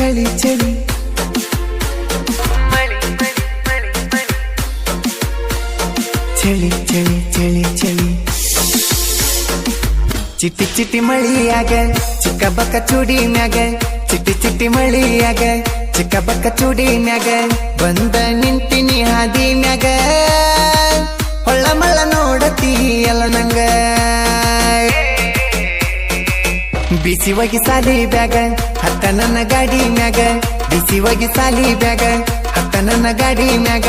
ಚಳಿ ಚಳಿ ಚಳಿ ಚಳಿ ಚಳಿ ಚಳಿ ಚಿಟ್ಟಿ ಚಿಟ್ಟಿ ಮಳಿಯಾಗ ಚಿಕ್ಕ ಬಕ್ಕ ಚೂಡಿ ಮ್ಯಾಗ ಚಿಟ್ಟಿ ಚಿಟ್ಟಿ ಮಳಿಯಾಗ ಚಿಕ್ಕ ಬಕ್ಕ ಚೂಡಿ ಮ್ಯಾಗ ಬಂದ ನಿಂತಿನಿ ಹಾದಿ ಮ್ಯಾಗ. ಹೊಳ್ಳ ಮಳ್ಳ ನೋಡತಿ ಎಲ್ಲ ನಂಗ. ಬಿಸಿ ಒಗಿ ಸಾಲಿ ಬ್ಯಾಗ ಹತ್ತ ನನ್ನ ಗಾಡಿ ಮ್ಯಾಗ. ಬಿಸಿ ಒಗಿ ಸಾಲಿ ಬ್ಯಾಗ ಹತ್ತ ನನ್ನ ಗಾಡಿ ಮ್ಯಾಗ.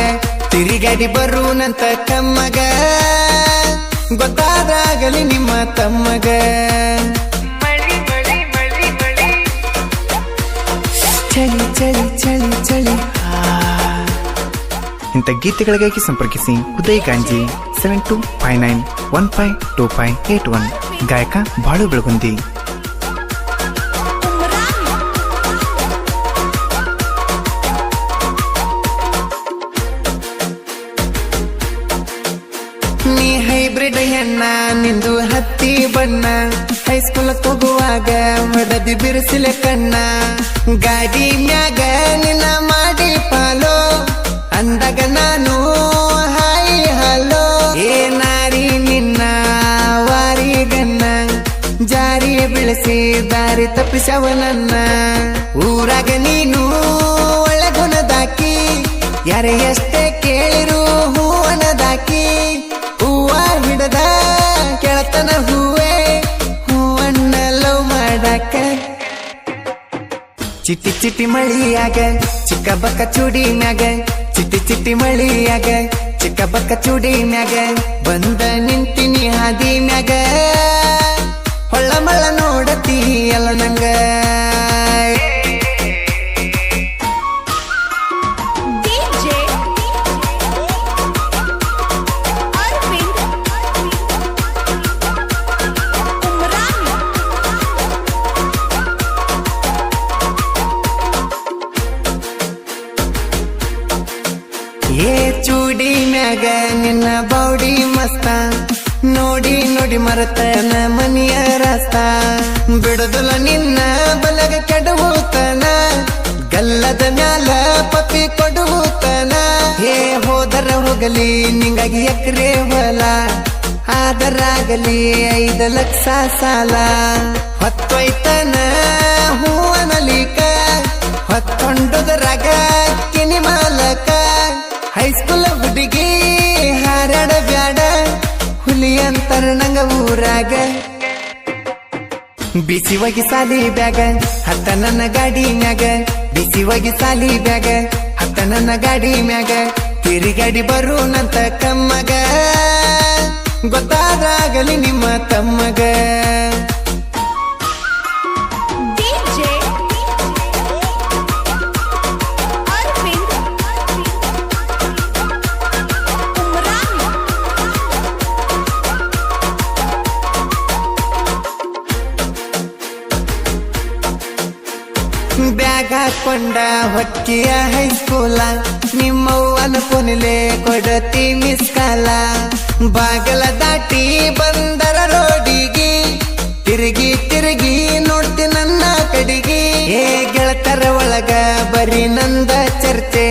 ತಿರುಗಾಡಿ ಬರುನಂತ ತಮ್ಮಗ. ಗೊತ್ತಾದಾಗಲಿ ನಿಮ್ಮ ತಮ್ಮಗ. ಚಳಿ ಚಳಿ ಚಳಿ ಚಳಿ. ಇಂಥ ಗೀತೆಗಳಿಗಾಗಿ ಸಂಪರ್ಕಿಸಿ Uday Ganji seven two five nine one five two five eight one ಗಾಯಕ ಬಾಳು ಬೆಳಗುಂದಿ. ನೀ ಹೈಬ್ರಿಡ್ ಹೆಣ್ಣ, ನಿಂದು ಹತ್ತಿ ಬಣ್ಣ. ಹೈಸ್ಕೂಲ್ ಹೋಗುವಾಗ ಮದದಿ ಬಿರುಸಿಲ ಕಣ್ಣ. ಗಾಡಿ ಮ್ಯಾಗ ನಿನ್ನ ಮಾಡಿ ಪಾಲೋ. ಅಂದಾಗ ನಾನು ಹಾಯಿ ಹಲೋ. ಏ ನಾರಿ ನಿನ್ನ ವಾರಿ ಗನ್ನ ಜಾರಿ ಬೆಳೆಸಿ ದಾರಿ ತಪ್ಪಿಸವನನ್ನ ಊರಾಗ ನೀನು ಒಳಗುನದಾಕಿ ಯಾರ ಎಷ್ಟೇ ಕೇಳಿರು ಹೂವೇ ಲವ್ ಮಾಡಾಕ ಚಿಟ್ಟಿ ಚಿಟ್ಟಿ ಮಳಿಯಾಗ, ಚಿಕ್ಕ ಬಕ್ಕ ಚೂಡಿ ಮ್ಯಾಗ ಚಿಟ್ಟಿ ಚಿಟ್ಟಿ ಮಳಿಯಾಗ, ಚಿಕ್ಕ ಬಕ್ಕ ಚೂಡಿ ಮ್ಯಾಗ ಬಂದ ನಿಂತಿನಿ ಹಾದಿ ಮ್ಯಾಗ ಹೊಳ್ಳ ಮಳ್ಳ ನೋಡತಿ ಎಲ್ಲ ನಂಗ. ಮ್ಯಾಗ ನಿನ್ನ ಬೌಡಿ ಮಸ್ತ. ನೋಡಿ ನೋಡಿ ಮರತನ ಮನಿಯ ರಸ್ತ. ಬಿಡುದಲ ನಿನ್ನ ಬಲಗ ಕೆಡವುತನ ಗಲ್ಲದ ಮ್ಯಾಲ ಪಪ್ಪಿ ಕೊಡುವುತನ ಹೇ ಹೋದರ ಹೋಗಲಿ, ನಿಂಗಾಗಿ ಎಕರೆ ಹೊಲ. ಆದರಾಗಲಿ ಐದು ಲಕ್ಷ ಸಾಲ. ಹೊತ್ತೊಯ್ತನ ಹೂವನಲಿಕ ಹೊತ್ತೊಂಡುದರಾಗ ಊರಾಗ. ಬಿಸಿ ಒಗಿ ಸಾಲಿ ಬ್ಯಾಗ, ಹತ್ತ ನನ್ನ ಗಾಡಿ ಮ್ಯಾಗ. ಬಿಸಿ ಒಗಿ ಸಾಲಿ ಬ್ಯಾಗ, ಹತ್ತ ನನ್ನ ಗಾಡಿ ಮ್ಯಾಗ. ತಿರುಗಾಡಿ ಬರುನಂತ ಕಮ್ಮಗ. ಗೊತ್ತಾದ್ರಾಗಲಿ ನಿಮ್ಮ ತಮ್ಮಗ. ಹಾಕೊಂಡ ಹೊಕ್ಕಿಯ ಹೈಸ್ಕೂಲ ನಿಮ್ಮವ್ವನ ಕೊನೆಲೆ ಕೊಡತಿ ಮಿಸ್ ಕಾಲ ಬಾಗಲ ದಾಟಿ ಬಂದರ ರೋಡಿಗೆ, ತಿರುಗಿ ತಿರುಗಿ ನೋಡ್ತಿ ನನ್ನ ಕಡಿಗೆ. ಏ ಗೆಳತರ ಒಳಗ ಬರೀ ನಂದ ಚರ್ಚೆ,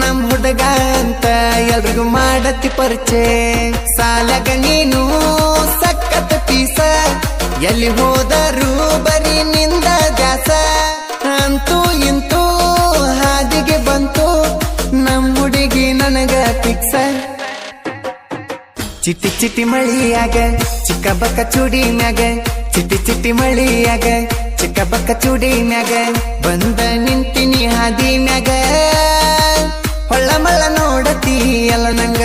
ನಮ್ ಹುಡುಗ ಅಂತ ಎಲ್ರಿಗೂ ಮಾಡತಿ ಪರಿಚೆ. ಸಾಲಗ ನೀನು ಸಕ್ಕತ್ ಪೀಸ, ಎಲ್ಲಿ ಹೋದರೂ ಬರೀ ಚಿಟ್ಟಿ ಚಿಟ್ಟಿ ಮಳಿಯಾಗ ಚಿಕ್ಕ ಬಕ್ಕ ಚೂಡಿ ಮ್ಯಾಗ ಚಿಟ್ಟಿ ಚಿಟ್ಟಿ ಮಳಿಯಾಗ ಚಿಕ್ಕ ಬಕ್ಕ ಚೂಡಿ ಮ್ಯಾಗ ಬಂದ ನಿಂತಿನಿ ಹಾದಿ ಮ್ಯಾಗ ಹೊಳ್ಳ ಮಳ್ಳ ನೋಡತಿ ಅಲ್ಲ ನಂಗ.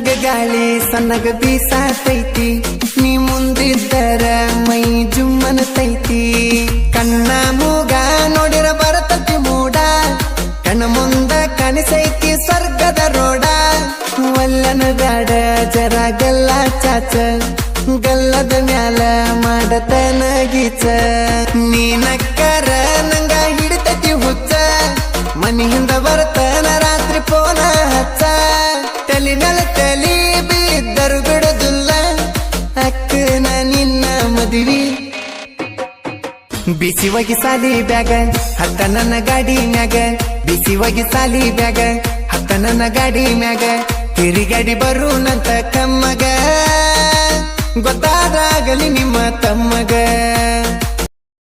ತಣ್ಣಗ ಗಾಳಿ, ಸಣ್ಣಗ ಬೀಸಾತೈತಿ ನೀ ಮುಂದಿದ್ದರ ಮೈ ಜುಮ್ಮನ ತೈತಿ. ಕಣ್ಣ ಮೂಗ ನೋಡಿರ ಬರತತಿ ಮೂಡ. ಕಣ್ಣ ಮುಂದ ಕಾಣಿಸೈತಿ ಸ್ವರ್ಗದ ರೋಡ. ವಲ್ಲನ ಬ್ಯಾಡ, ಜರ ಗಲ್ಲ ಚಾಚ. ಗಲ್ಲದ ಮ್ಯಾಲ ಮಾಡತನ ಗೀಚ. ನೀನಕ್ಕರ ನಂಗ ಹಿಡಿತತಿ ಹುಚ್ಚ. ಮನೆಯಿಂದ ಬರ್ತನ ರಾತ್ರಿ ಪೋನ ಹಚ್ಚ. ಮ್ಯಾಲ ತಲಿ ಬಿದ್ದರು ಬಿಡೋದಿಲ್ಲ ಅಕ್ಕನ ನಿನ್ನ ಮದುವೆ. ಬಿಸಿವಾಗಿ ಸಾಲಿ ಬ್ಯಾಗ, ಹತ್ತ ನನ್ನ ಗಾಡಿ ಮ್ಯಾಗ. ಬಿಸಿ ಹೋಗಿ ಸಾಲಿ ಬ್ಯಾಗ, ಹತ್ತ ನನ್ನ ಗಾಡಿ ಮ್ಯಾಗ. ತಿರುಗಾಡಿ ಬರುನಂತ ಕಮ್ಮಗ. ಗೊತ್ತಾದಾಗಲಿ ನಿಮ್ಮ ತಮ್ಮಗ.